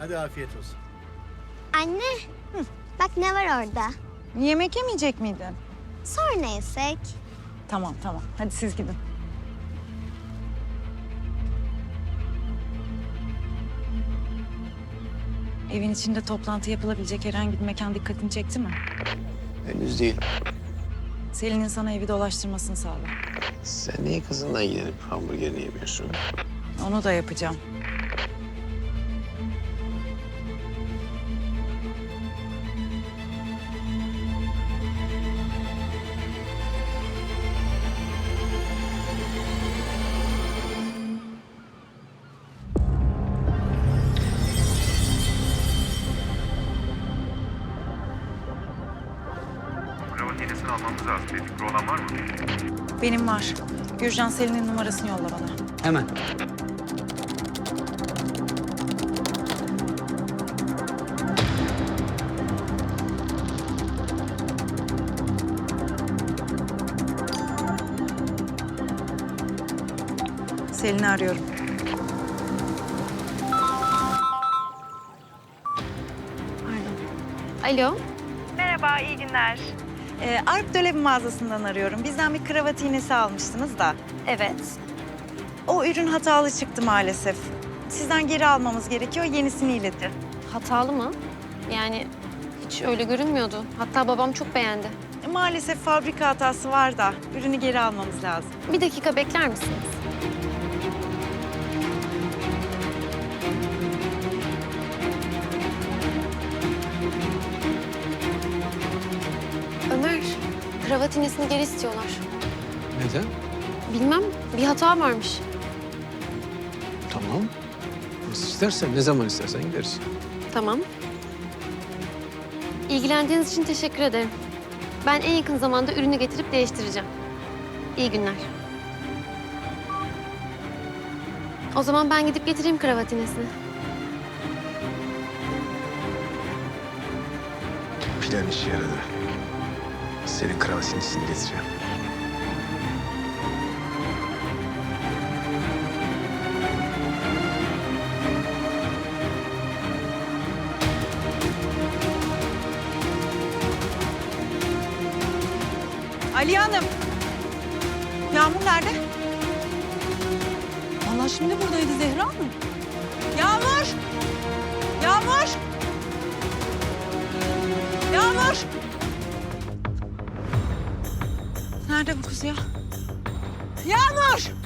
Hadi afiyet olsun. Anne, bak ne var orada. Yemek yemeyecek miydin? Sonra yesek. Tamam tamam. Hadi siz gidin. Evin içinde toplantı yapılabilecek herhangi bir mekan dikkatini çekti mi? Henüz değil. Selin'in sana evi dolaştırmasını sağla. Sen niye kızınla ilgilenip hamburgerini yemiyorsun? Onu da yapacağım. Yenisini almamız lazım. Bir fikri olan var mı? Benim var. Gürcan Selin'in numarasını yolla bana. Hemen. Selin'i arıyorum. Alo. Merhaba, iyi günler. Ee, Arp Dölebi mağazasından arıyorum. Bizden bir kravat iğnesi almıştınız da. Evet. O ürün hatalı çıktı maalesef. Sizden geri almamız gerekiyor, yenisini iletin. Hatalı mı? Yani hiç öyle görünmüyordu. Hatta babam çok beğendi. E, Maalesef fabrika hatası var da ürünü geri almamız lazım. Bir dakika bekler misiniz? Kravat iğnesini geri istiyorlar. Neden? Bilmem, bir hata varmış. Tamam. Nasıl istersen, ne zaman istersen gideriz. Tamam. İlgilendiğiniz için teşekkür ederim. Ben en yakın zamanda ürünü getirip değiştireceğim. İyi günler. O zaman ben gidip getireyim kravat iğnesini. Plan işe yaradı. Senin kravatin içini getireceğim. Ali Hanım. Yağmur nerede? Vallahi şimdi buradaydı Zehra Hanım. Yağmur! Yağmur! Yağmur! Nerede bu kız ya? Yağmur!